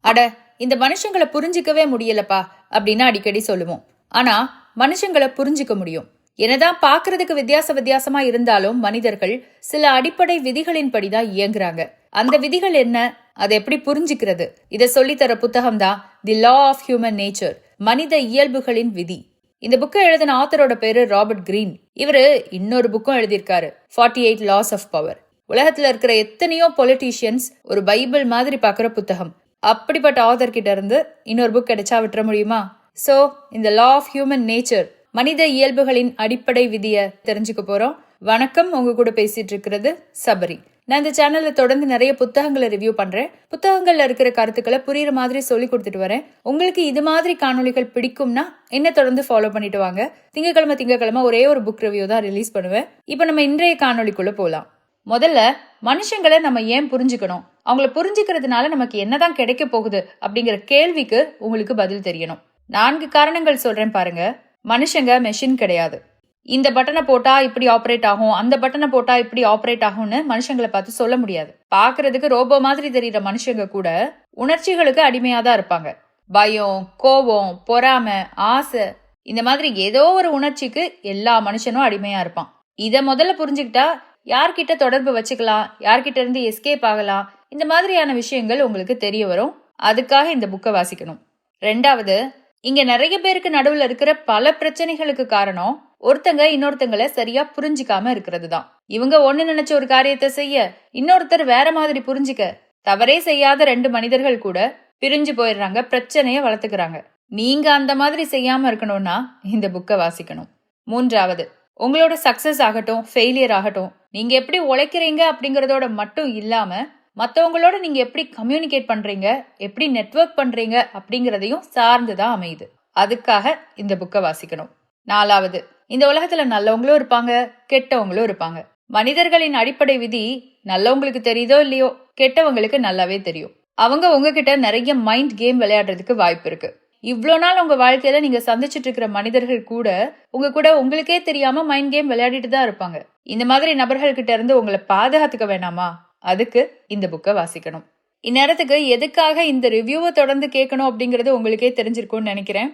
அட இந்த மனுஷங்களை புரிஞ்சிக்கவே முடியலப்பா அப்படின்னு அடிக்கடி சொல்லுவோம். ஆனா மனுஷங்களை புரிஞ்சிக்க முடியும். என்னதான் பாக்குறதுக்கு வித்தியாச வித்தியாசமா இருந்தாலும் மனிதர்கள் சில அடிப்படை விதிகளின்படி தான் இயங்குறாங்க. அந்த விதிகள் என்ன? அதை எப்படி புரிஞ்சுக்கிறது? இதை சொல்லித்தர புத்தகம் தான் the law of human nature மனித இயல்புகளின் விதி. இந்த புக்கை எழுதின ஆத்தரோட பேரு ராபர்ட் கிரீன் இவரு இன்னொரு புக்கும் எழுதியிருக்காரு forty eight laws of power உலகத்துல இருக்கிற எத்தனையோ பொலிட்டீஷியன்ஸ் ஒரு பைபிள் மாதிரி பார்க்குற புத்தகம். அப்படிப்பட்ட ஆதர் கிட்ட இருந்து இன்னொரு புக் கிடைச்சா விட்டுற முடியுமா? சோ இந்த லா ஆஃப் ஹியூமன் நேச்சர் மனித இயல்புகளின் அடிப்படை விதிய தெரிஞ்சுக்க போறோம். வணக்கம் உங்க கூட பேசிட்டு இருக்கிறது சபரி. நான் இந்த சேனல்ல தொடர்ந்து நிறைய புத்தகங்களை ரிவ்யூ பண்றேன். புத்தகங்கள்ல இருக்கிற கருத்துக்களை புரியுற மாதிரி சொல்லி கொடுத்துட்டு வரேன். உங்களுக்கு இது மாதிரி காணொளிகள் பிடிக்கும்னா என்ன தொடர்ந்து ஃபாலோ பண்ணிட்டு வாங்க. திங்கக்கிழமை திங்கக்கிழமை ஒரே ஒரு புக் ரிவ்யூ தான் ரிலீஸ் பண்ணுவேன். இப்போ நம்ம இன்றைய காணொலிக்குள்ள போலாம். முதல்ல மனுஷங்களை நம்ம ஏன் புரிஞ்சுக்கணும்? அவங்கள புரிஞ்சுக்கிறதுனால நமக்கு என்னதான் கிடைக்க போகுது அப்படிங்கிற கேள்விக்கு உங்களுக்கு பதில் தெரியணும். நான்கு காரணங்கள் சொல்றேன் பாருங்க. மனுஷங்க மெஷின் கிடையாது. இந்த பட்டனை போட்டா இப்படி ஆப்ரேட் ஆகும் அந்த பட்டனை போட்டா இப்படி ஆப்ரேட் ஆகும்னு மனுஷங்களை பார்த்து சொல்ல முடியாது. பாக்குறதுக்கு ரோபோ மாதிரி தெரியுற மனுஷங்க கூட உணர்ச்சிகளுக்கு அடிமையா தான் இருப்பாங்க. பயம் கோபம் பொறாமை ஆசை இந்த மாதிரி ஏதோ ஒரு உணர்ச்சிக்கு எல்லா மனுஷனும் அடிமையா இருப்பான். இதை முதல்ல புரிஞ்சுக்கிட்டா யார்கிட்ட தொடர்பு வச்சுக்கலாம் யார்கிட்ட இருந்து எஸ்கேப் ஆகலாம் இந்த மாதிரியான விஷயங்கள் உங்களுக்கு தெரிய வரும். அதுக்காக இந்த புக்கை வாசிக்கணும். ரெண்டாவது இங்க நிறைய பேருக்கு நடுவில் இருக்கிற பல பிரச்சனைகளுக்கு காரணம் ஒருத்தங்க இன்னொருத்தங்களை சரியா புரிஞ்சுக்காம இருக்கிறது தான் இவங்க ஒண்ணு நினைச்ச ஒரு காரியத்தை செய்ய இன்னொருத்தர் வேற மாதிரி புரிஞ்சுக்க தவறே செய்யாத ரெண்டு மனிதர்கள் கூட பிரிஞ்சு போயிடுறாங்க பிரச்சனைய வளர்த்துக்கிறாங்க. நீங்க அந்த மாதிரி செய்யாம இருக்கணும்னா இந்த புக்கை வாசிக்கணும். மூன்றாவது உங்களோட சக்சஸ் ஆகட்டும் ஃபெயிலியர் ஆகட்டும் நீங்க எப்படி உழைக்கிறீங்க அப்படிங்கறதோட மட்டும் இல்லாம மற்றவங்களோட நீங்க எப்படி கம்யூனிகேட் பண்றீங்க எப்படி நெட்வொர்க் பண்றீங்க அப்படிங்கறதையும் சார்ந்துதான் அமையுது. அதுக்காக இந்த புக்கை வாசிக்கணும். நாலாவது இந்த உலகத்துல நல்லவங்களும் இருப்பாங்க கெட்டவங்களும் இருப்பாங்க. மனிதர்களின் அடிப்படை விதி நல்லவங்களுக்கு தெரியுதோ இல்லையோ கெட்டவங்களுக்கு நல்லாவே தெரியும். அவங்க உங்ககிட்ட நிறைய மைண்ட் கேம் விளையாடுறதுக்கு வாய்ப்பு இருக்கு. இவ்வளோ நாள் உங்கள் வாழ்க்கையில் நீங்கள் சந்திச்சிட்டு இருக்கிற மனிதர்கள் கூட உங்கள் கூட உங்களுக்கே தெரியாமல் மைண்ட் கேம் விளையாடிட்டு தான் இருப்பாங்க. இந்த மாதிரி நபர்கள்கிட்ட இருந்து உங்களை பாதுகாத்துக்க வேணாமா? அதுக்கு இந்த புக்கை வாசிக்கணும். இந்நேரத்துக்கு எதுக்காக இந்த ரிவ்யூவை தொடர்ந்து கேட்கணும் அப்படிங்கிறது உங்களுக்கே தெரிஞ்சிருக்கும்னு நினைக்கிறேன்.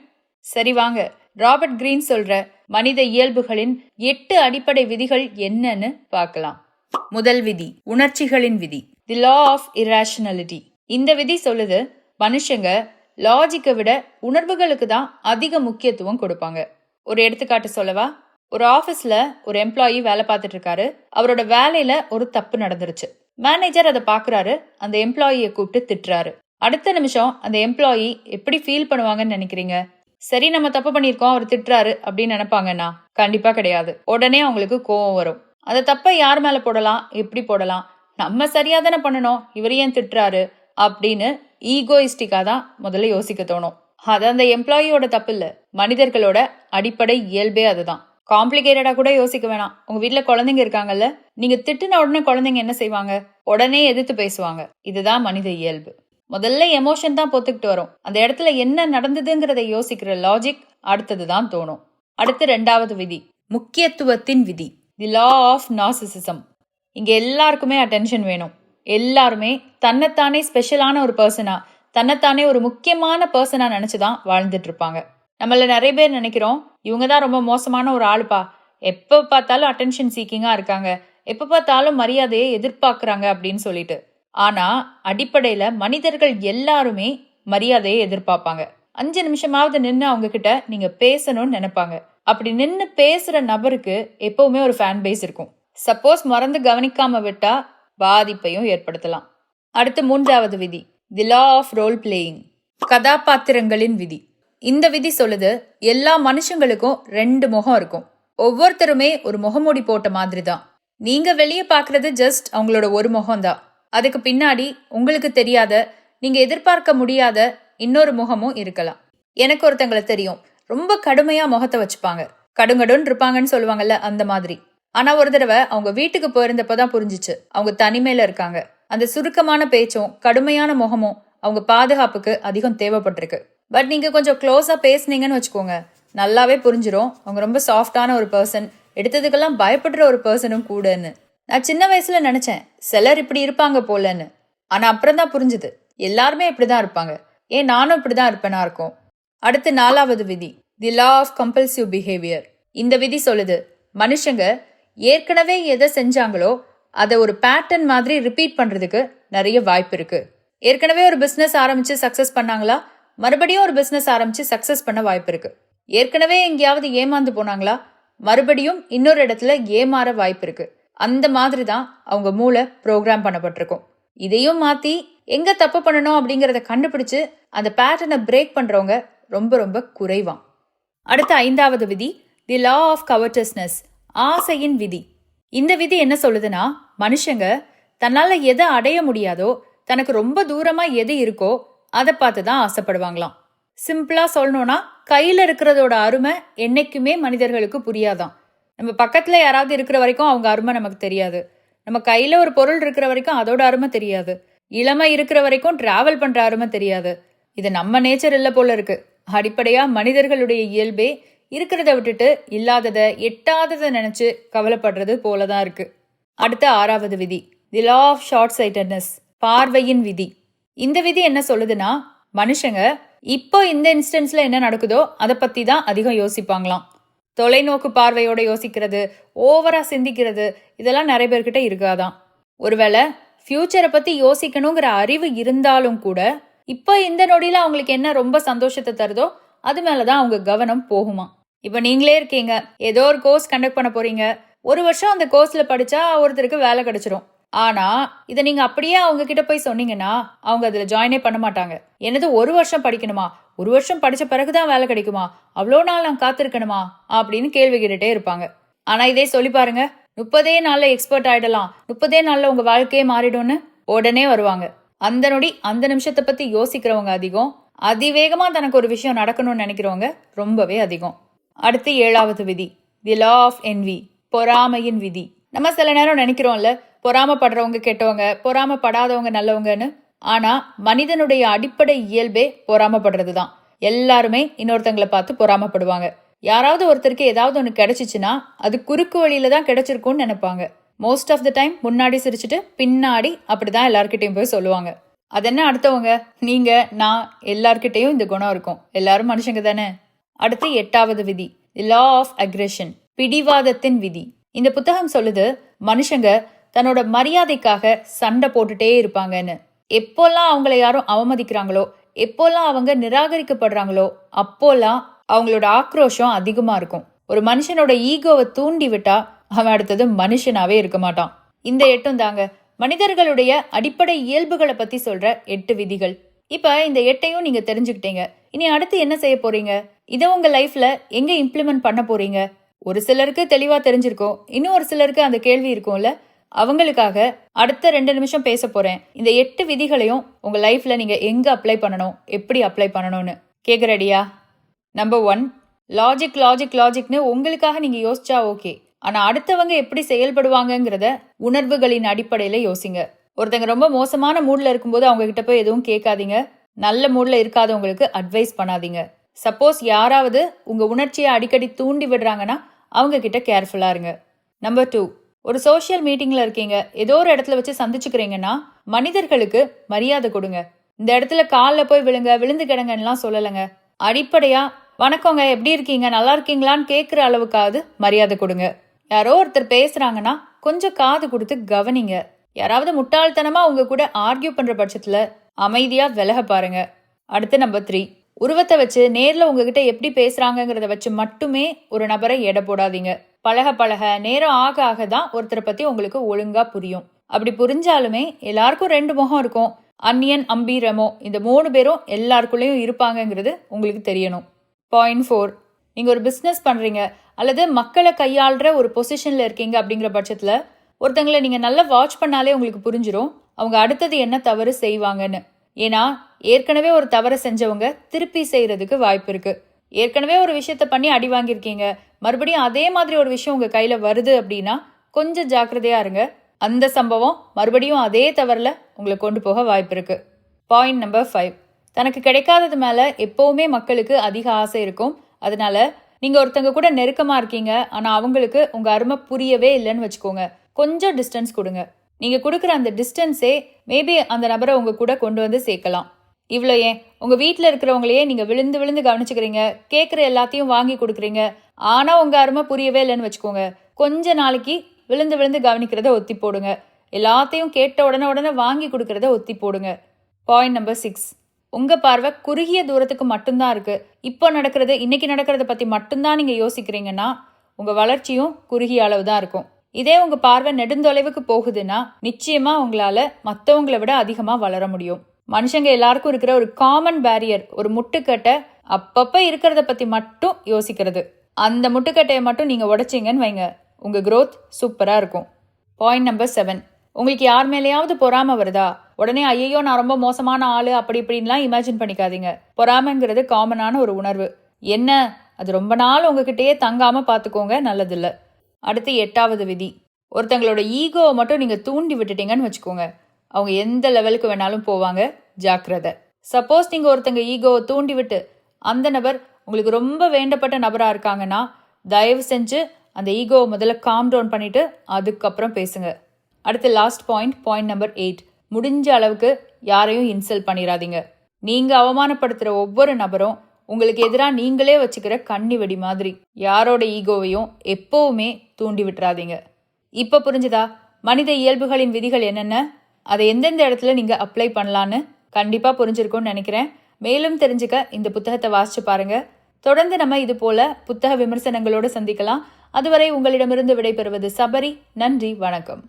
சரி வாங்க. ராபர்ட் கிரீன் சொல்ற மனித இயல்புகளின் எட்டு அடிப்படை விதிகள் என்னன்னு பார்க்கலாம். முதல் விதி உணர்ச்சிகளின் விதி. தி லா ஆஃப் இராஷனாலிட்டி இந்த விதி சொல்லுது மனுஷங்க லாஜிக்கை விட உணர்வுகளுக்கு தான் அதிக முக்கியத்துவம் கொடுப்பாங்க. ஒரு எடுத்துக்காட்டு சொல்லவா? ஒரு ஆபீஸ்ல ஒரு எம்ப்ளாயி வேலை பார்த்துட்டு இருக்காரு. அவரோட வேலையில ஒரு தப்பு நடந்துருச்சு. மேனேஜர் அதை பாக்குறாரு அந்த எம்ப்ளாயியை கூப்பிட்டு திட்டுறாரு. அடுத்த நிமிஷம் அந்த எம்ப்ளாயி எப்படி ஃபீல் பண்ணுவாங்கன்னு நினைக்கிறீங்க? சரி நம்ம தப்பு பண்ணியிருக்கோம். அவர் திட்டுறாரு. அப்படின்னு நினைப்பாங்கன்னா கண்டிப்பா கிடையாது. உடனே அவங்களுக்கு கோவம் வரும். அந்த தப்பை யார் மேல போடலாம்? எப்படி போடலாம்? நம்ம சரியாக தானே பண்ணணும். இவர் ஏன் திட்டுறாரு? அப்படின்னு ஈகோயிஸ்டிக்காக தான் முதல்ல யோசிக்க தோணும். அது அந்த எம்ப்ளாயியோட தப்பு இல்லை மனிதர்களோட அடிப்படை இயல்பே அதுதான். காம்ப்ளிகேட்டடா கூட யோசிக்க வேணாம். உங்க வீட்டில் குழந்தைங்க இருக்காங்கல்ல? நீங்க திட்டுன உடனே குழந்தைங்க என்ன செய்வாங்க? உடனே எதிர்த்து பேசுவாங்க. இதுதான் மனித இயல்பு. முதல்ல எமோஷன் தான் பொத்துக்கிட்டு வரும். அந்த இடத்துல என்ன நடந்ததுங்கிறத யோசிக்கிற லாஜிக் அடுத்தது தான் தோணும். அடுத்து ரெண்டாவது விதி. முக்கியத்துவத்தின் விதி. தி லா ஆஃப் நாசிசிசம் இங்க எல்லாருக்குமே அட்டென்ஷன் வேணும். எல்லாருமே தன்னைத்தானே ஸ்பெஷலான ஒரு பர்சனா தன்னைத்தானே ஒரு முக்கியமான பர்சனாக நினைச்சுதான் வாழ்ந்துட்டு இருப்பாங்க. நம்மள நிறைய பேர் நினைக்கிறோம் இவங்க தான் ரொம்ப மோசமான ஒரு ஆளுப்பா. எப்போ பார்த்தாலும் அட்டென்ஷன் சீக்கிங்காக இருக்காங்க. எப்போ பார்த்தாலும் மரியாதையை எதிர்பார்க்குறாங்க அப்படின்னு சொல்லிட்டு. ஆனால் அடிப்படையில் மனிதர்கள் எல்லாருமே மரியாதையை எதிர்பார்ப்பாங்க. அஞ்சு நிமிஷமாவது நின்று அவங்க கிட்ட நீங்கள் பேசணும்னு நினைப்பாங்க. அப்படி நின்று பேசுகிற நபருக்கு எப்போவுமே ஒரு ஃபேன் பேஸ் இருக்கும். சப்போஸ் மறந்து கவனிக்காம விட்டா பாதிப்பையும் ஏற்படுத்தலாம். அடுத்து மூன்றாவது விதி. The law of role playing கதாபாத்திரங்களின் விதி. இந்த விதி சொல்லுது எல்லா மனுஷங்களுக்கும் ரெண்டு முகம் இருக்கும். ஒவ்வொருத்தருமே ஒரு முகமூடி போட்ட மாதிரி தான் நீங்க வெளியே பாக்குறது ஜஸ்ட் அவங்களோட ஒரு முகம் தான் அதுக்கு பின்னாடி உங்களுக்கு தெரியாத நீங்க எதிர்பார்க்க முடியாத இன்னொரு முகமும் இருக்கலாம். எனக்கு ஒருத்தங்களை தெரியும். ரொம்ப கடுமையா முகத்தை வச்சுப்பாங்க. கடுங்கடுன்னு இருப்பாங்கன்னு சொல்லுவாங்கல்ல அந்த மாதிரி. ஆனா ஒரு தடவை அவங்க வீட்டுக்கு போயிருந்தப்பதான் புரிஞ்சிச்சு. அவங்க தனிமையில இருக்காங்க. அந்த சுருக்கமான பேச்சும் கடுமையான முகமும் அவங்க பாதுகாப்புக்கு அதிகம் தேவைப்பட்டிருக்கு. பட் நீங்க கொஞ்சம் க்ளோஸா பேசுனீங்கன்னு வச்சுக்கோங்க. நல்லாவே புரிஞ்சிடும் அவங்க ரொம்ப சாஃப்டான ஒரு பர்சன் எடுத்ததுக்கெல்லாம் பயப்படுற ஒரு பர்சனும் கூடன்னு. நான் சின்ன வயசுல நினைச்சேன் சிலர் இப்படி இருப்பாங்க போலன்னு. ஆனா அப்புறம் தான் புரிஞ்சுது. எல்லாருமே இப்படிதான் இருப்பாங்க. ஏன் நானும் இப்படிதான் இருப்பேனா இருக்கும். அடுத்து நாலாவது விதி. The law of compulsive behaviour இந்த விதி சொல்லுது மனுஷங்க ஏற்கனவே எதை செஞ்சாங்களோ அதை ஒரு பேட்டர்ன் மாதிரி ரிப்பீட் பண்றதுக்கு நிறைய வாய்ப்பு இருக்கு. ஏற்கனவே ஒரு பிசினஸ் ஆரம்பிச்சு சக்சஸ் பண்ணாங்களா? மறுபடியும் ஒரு பிசினஸ் ஆரம்பிச்சு சக்சஸ் பண்ண வாய்ப்பு இருக்கு. ஏற்கனவே எங்கேயாவது ஏமாந்து போனாங்களா? மறுபடியும் இன்னொரு இடத்துல ஏமாற வாய்ப்பு இருக்கு. அந்த மாதிரி தான் அவங்க மூளை ப்ரோக்ராம் பண்ணப்பட்டிருக்கும். இதையும் மாத்தி எங்க தப்பு பண்ணணும் அப்படிங்கறத கண்டுபிடிச்சு அந்த பேட்டர்னை பிரேக் பண்றவங்க ரொம்ப ரொம்ப குறைவான் அடுத்த ஐந்தாவது விதி தி லா ஆஃப் கவர்டஸ்னஸ் ஆசையின் விதி. இந்த விதி என்ன சொல்லுதுன்னா மனுஷங்க தன்னால எதை அடைய முடியாதோ தனக்கு ரொம்ப தூரமா எது இருக்கோ அதை பார்த்து தான் ஆசைப்படுவாங்களாம். சிம்பிளா சொல்லணும்னா கையில இருக்கிறதோட அருமை என்னைக்குமே மனிதர்களுக்கு புரியாதான். நம்ம பக்கத்துல யாராவது இருக்கிற வரைக்கும் அவங்க அருமை நமக்கு தெரியாது. நம்ம கையில ஒரு பொருள் இருக்கிற வரைக்கும் அதோட அருமை தெரியாது. இளமை இருக்கிற வரைக்கும் டிராவல் பண்ற அருமை தெரியாது. இது நம்ம நேச்சர் இல்ல போல இருக்கு. அடிப்படையா மனிதர்களுடைய இயல்பே இருக்கிறத விட்டுட்டு இல்லாததை எட்டாததை நினைச்சு கவலைப்படுறது போலதான் இருக்கு. அடுத்த ஆறாவது விதி. The law of short sightedness பார்வையின் விதி. இந்த விதி என்ன சொல்லுதுன்னா மனுஷங்க இப்போ இந்த இன்ஸ்டன்ஸ்ல என்ன நடக்குதோ அதை பத்தி தான் அதிகம் யோசிப்பாங்களாம். தொலைநோக்கு பார்வையோட யோசிக்கிறது ஓவரா சிந்திக்கிறது இதெல்லாம் நிறைய பேர்கிட்ட இருக்காதான் ஒருவேளை ஃபியூச்சரை பத்தி யோசிக்கணுங்கிற அறிவு இருந்தாலும் கூட இப்போ இந்த நொடியில அவங்களுக்கு என்ன ரொம்ப சந்தோஷத்தை தருதோ அது மேலதான் அவங்க கவனம் போகுமா இப்போ நீங்களே இருக்கீங்க. ஏதோ ஒரு கோர்ஸ் கண்டக்ட் பண்ண போறீங்க. ஒரு வருஷம் அந்த கோர்ஸில் படித்தா ஒருத்தருக்கு வேலை கிடைச்சிரும். ஆனால் இதை நீங்கள் அப்படியே அவங்க கிட்ட போய் சொன்னீங்கன்னா அவங்க அதில் ஜாயினே பண்ண மாட்டாங்க. என்னது ஒரு வருஷம் படிக்கணுமா? ஒரு வருஷம் படித்த பிறகு தான் வேலை கிடைக்குமா? அவ்வளோ நாள் நான் காத்திருக்கணுமா? அப்படின்னு கேள்வி கேட்டுட்டே இருப்பாங்க. ஆனால் இதே சொல்லி பாருங்க. முப்பதே நாளில் எக்ஸ்பர்ட் ஆகிடலாம் முப்பதே நாளில் உங்கள் வாழ்க்கையே மாறிடும்னு உடனே வருவாங்க. அந்த நொடி அந்த நிமிஷத்தை பற்றி யோசிக்கிறவங்க அதிகம். அதிவேகமாக தனக்கு ஒரு விஷயம் நடக்கணும்னு நினைக்கிறவங்க ரொம்பவே அதிகம். அடுத்து ஏழாவது விதி. தி லா ஆஃப் என்வி பொறாமையின் விதி. நம்ம சில நேரம் நினைக்கிறோம்ல பொறாமப்படுறவங்க கெட்டவங்க பொறாமப்படாதவங்க நல்லவங்கன்னு. ஆனா மனிதனுடைய அடிப்படை இயல்பே பொறாமப்படுறது தான் எல்லாருமே இன்னொருத்தங்களை பார்த்து பொறாமப்படுவாங்க. யாராவது ஒருத்தருக்கு ஏதாவது ஒன்று கிடைச்சிச்சுன்னா அது குறுக்கு வழியில தான் கிடைச்சிருக்கும்னு நினைப்பாங்க. மோஸ்ட் ஆஃப் த டைம் முன்னாடி சிரிச்சுட்டு பின்னாடி அப்படிதான் எல்லார்கிட்டயும் போய் சொல்லுவாங்க. அது என்ன அடுத்தவங்க? நீங்க நான் எல்லார்கிட்டையும் இந்த குணம் இருக்கும். எல்லாரும் மனுஷங்க தானே? அடுத்து எட்டாவது விதி லா ஆஃப் அக்ரெஷன் பிடிவாதத்தின் விதி. இந்த புத்தகம் சொல்லுது மனுஷங்க தன்னோட மரியாதைக்காக சண்டை போட்டுட்டே இருப்பாங்கன்னு. எப்போல்லாம் அவங்கள யாரும் அவமதிக்கிறாங்களோ எப்போல்லாம் அவங்க நிராகரிக்கப்படுறாங்களோ அப்போல்லாம் அவங்களோட ஆக்ரோஷம் அதிகமா இருக்கும். ஒரு மனுஷனோட ஈகோவை தூண்டி விட்டா அவன் அடுத்தது மனுஷனாவே இருக்க மாட்டான். இந்த எட்டும் தாங்க மனிதர்களுடைய அடிப்படை இயல்புகளை பத்தி சொல்ற எட்டு விதிகள். இப்ப இந்த எட்டையும் நீங்க தெரிஞ்சுக்கிட்டீங்க. இனி அடுத்து என்ன செய்ய போறீங்க? இதை உங்க லைஃப்ல எங்க இம்ப்ளிமெண்ட் பண்ண போறீங்க? ஒரு சிலருக்கு தெளிவா தெரிஞ்சிருக்கும். இன்னும் ஒரு சிலருக்கு அந்த கேள்வி இருக்கும்ல? அவங்களுக்காக அடுத்த ரெண்டு நிமிஷம் பேச போறேன். இந்த எட்டு விதிகளையும் உங்க லைஃப்ல நீங்க எங்க அப்ளை பண்ணணும்? எப்படி அப்ளை பண்ணணும்னு? கேட்க நம்பர் ஒன் லாஜிக் லாஜிக் லாஜிக்னு உங்களுக்காக நீங்க யோசிச்சா ஓகே ஆனா அடுத்தவங்க எப்படி செயல்படுவாங்கங்கிறத உணர்வுகளின் அடிப்படையில யோசிங்க. ஒருத்தங்க ரொம்ப மோசமான மூட்ல இருக்கும்போது அவங்க கிட்ட போய் எதுவும் கேட்காதீங்க. நல்ல மூட்ல இருக்காதவங்களுக்கு அட்வைஸ் பண்ணாதீங்க. சப்போஸ் யாராவது உங்கள் உணர்ச்சியை அடிக்கடி தூண்டி விடுறாங்கன்னா அவங்க கிட்ட கேர்ஃபுல்லாக இருங்க. நம்பர் டூ ஒரு சோஷியல் மீட்டிங்கில் இருக்கீங்க. ஏதோ ஒரு இடத்துல வச்சு சந்திச்சுக்கிறீங்கன்னா மனிதர்களுக்கு மரியாதை கொடுங்க. இந்த இடத்துல காலில் போய் விழுங்க விழுந்து கிடங்கன்னுலாம் சொல்லலைங்க. அடிப்படையாக வணக்கங்க எப்படி இருக்கீங்க? நல்லா இருக்கீங்களான்னு கேட்குற அளவுக்காவது மரியாதை கொடுங்க. யாரோ ஒருத்தர் பேசுகிறாங்கன்னா கொஞ்சம் காது கொடுத்து கவனிங்க. யாராவது முட்டாள்தனமாக உங்க கூட ஆர்கியூ பண்ணுற பட்சத்தில் அமைதியாக விலக பாருங்க. அடுத்து நம்பர் த்ரீ உருவத்தை வச்சு நேரில் உங்ககிட்ட எப்படி பேசுகிறாங்கங்கிறத வச்சு மட்டுமே ஒரு நபரை எடை போடாதீங்க. பழக பழக நேரம் ஆக ஆக தான் ஒருத்தரை பற்றி உங்களுக்கு ஒழுங்காக புரியும். அப்படி புரிஞ்சாலுமே எல்லாருக்கும் ரெண்டு முகம் இருக்கும். அன்னியன் அம்பி ரெமோ இந்த மூணு பேரும் எல்லாருக்குள்ளேயும் இருப்பாங்கங்கிறது உங்களுக்கு தெரியணும். பாயிண்ட் ஃபோர் நீங்கள் ஒரு பிஸ்னஸ் பண்ணுறீங்க அல்லது மக்களை கையாளுற ஒரு பொசிஷனில் இருக்கீங்க அப்படிங்கிற பட்சத்தில் ஒருத்தங்களை நீங்கள் நல்லா வாட்ச் பண்ணாலே உங்களுக்கு புரிஞ்சிடும் அவங்க அடுத்தது என்ன தவறு செய்வாங்கன்னு. ஏன்னா ஏற்கனவே ஒரு தவறை செஞ்சவங்க திருப்பி செய்யறதுக்கு வாய்ப்பு இருக்கு. ஏற்கனவே ஒரு விஷயத்த பண்ணி அடி வாங்கியிருக்கீங்க. மறுபடியும் அதே மாதிரி ஒரு விஷயம் உங்க கையில வருது அப்படின்னா கொஞ்சம் ஜாக்கிரதையா இருங்க. அந்த சம்பவம் மறுபடியும் அதே தவறுல உங்களை கொண்டு போக வாய்ப்பு இருக்கு. பாயிண்ட் நம்பர் ஃபைவ் தனக்கு கிடைக்காதது மேல எப்பவுமே மக்களுக்கு அதிக ஆசை இருக்கும். அதனால நீங்க ஒருத்தங்க கூட நெருக்கமா இருக்கீங்க. ஆனா அவங்களுக்கு உங்க அருமை புரியவே இல்லைன்னு வச்சுக்கோங்க. கொஞ்சம் டிஸ்டன்ஸ் கொடுங்க. நீங்கள் கொடுக்குற அந்த டிஸ்டன்ஸே மேபி அந்த நபரை உங்கள் கூட கொண்டு வந்து சேர்க்கலாம். இவ்வளோ ஏன் உங்கள் வீட்டில் இருக்கிறவங்களையே நீங்கள் விழுந்து விழுந்து கவனிச்சுக்கிறீங்க கேட்குற எல்லாத்தையும் வாங்கி கொடுக்குறீங்க. ஆனால் உங்கள் அருமை புரியவே இல்லைன்னு வச்சுக்கோங்க. கொஞ்ச நாளைக்கு விழுந்து விழுந்து கவனிக்கிறத ஒத்தி போடுங்க. எல்லாத்தையும் கேட்ட உடனே உடனே வாங்கி கொடுக்கறத ஒத்தி போடுங்க. பாயிண்ட் நம்பர் சிக்ஸ் உங்கள் பார்வை குறுகிய தூரத்துக்கு மட்டும்தான் இருக்குது இப்போ நடக்கிறது இன்னைக்கு நடக்கிறத பற்றி மட்டும்தான் நீங்கள் யோசிக்கிறீங்கன்னா உங்கள் வளர்ச்சியும் குறுகிய அளவு தான் இருக்கும். இதே உங்க பார்வை நெடுந்தொலைவுக்கு போகுதுன்னா நிச்சயமா உங்களால மற்றவங்களை விட அதிகமா வளர முடியும். மனுஷங்க எல்லாருக்கும் இருக்கிற ஒரு காமன் பேரியர் ஒரு முட்டுக்கட்டை அப்பப்ப இருக்கிறத பத்தி மட்டும் யோசிக்கிறது. அந்த முட்டுக்கட்டையை மட்டும் நீங்க உடைச்சிங்கன்னு வைங்க. உங்க க்ரோத் சூப்பரா இருக்கும். பாயிண்ட் நம்பர் செவன் உங்களுக்கு யார் மேலேயாவது பொறாம வருதா? உடனே ஐயோ நான் ரொம்ப மோசமான ஆளு அப்படி இப்படின்லாம் இமேஜின் பண்ணிக்காதீங்க. பொறாமைங்கிறது காமனான ஒரு உணர்வு. என்ன? அது ரொம்ப நாள் உங்ககிட்டயே தங்காம பார்த்துக்கோங்க நல்லதில்லை. அடுத்து எட்டாவது விதி. ஒருத்தங்களோட ஈகோவை மட்டும் நீங்கள் தூண்டி விட்டுட்டீங்கன்னு வச்சுக்கோங்க. அவங்க எந்த லெவலுக்கு வேணாலும் போவாங்க. ஜாக்கிரதை. சப்போஸ் நீங்கள் ஒருத்தங்க ஈகோவை தூண்டி விட்டு அந்த நபர் உங்களுக்கு ரொம்ப வேண்டப்பட்ட நபராக இருக்காங்கன்னா தயவு செஞ்சு அந்த ஈகோவை முதல்ல காம் டவுன் பண்ணிவிட்டு அதுக்கப்புறம் பேசுங்க. அடுத்து last point point number eight முடிஞ்ச அளவுக்கு யாரையும் இன்சல்ட் பண்ணிடாதீங்க நீங்கள் அவமானப்படுத்துகிற ஒவ்வொரு நபரும் உங்களுக்கு எதிராக நீங்களே வச்சுக்கிற கண்ணி வெடி மாதிரி. யாரோட ஈகோவையும் எப்போவுமே தூண்டி விட்டுறாதீங்க. இப்போ புரிஞ்சுதா? மனித இயல்புகளின் விதிகள் என்னென்ன? அதை எந்தெந்த இடத்துல நீங்கள் அப்ளை பண்ணலான்னு கண்டிப்பாக புரிஞ்சிருக்கும்னு நினைக்கிறேன். மேலும் தெரிஞ்சுக்க இந்த புத்தகத்தை வாசிச்சு பாருங்க. தொடர்ந்து நம்ம இது போல புத்தக விமர்சனங்களோடு சந்திக்கலாம். அதுவரை உங்களிடமிருந்து விடைபெறுவது சபரி. நன்றி வணக்கம்.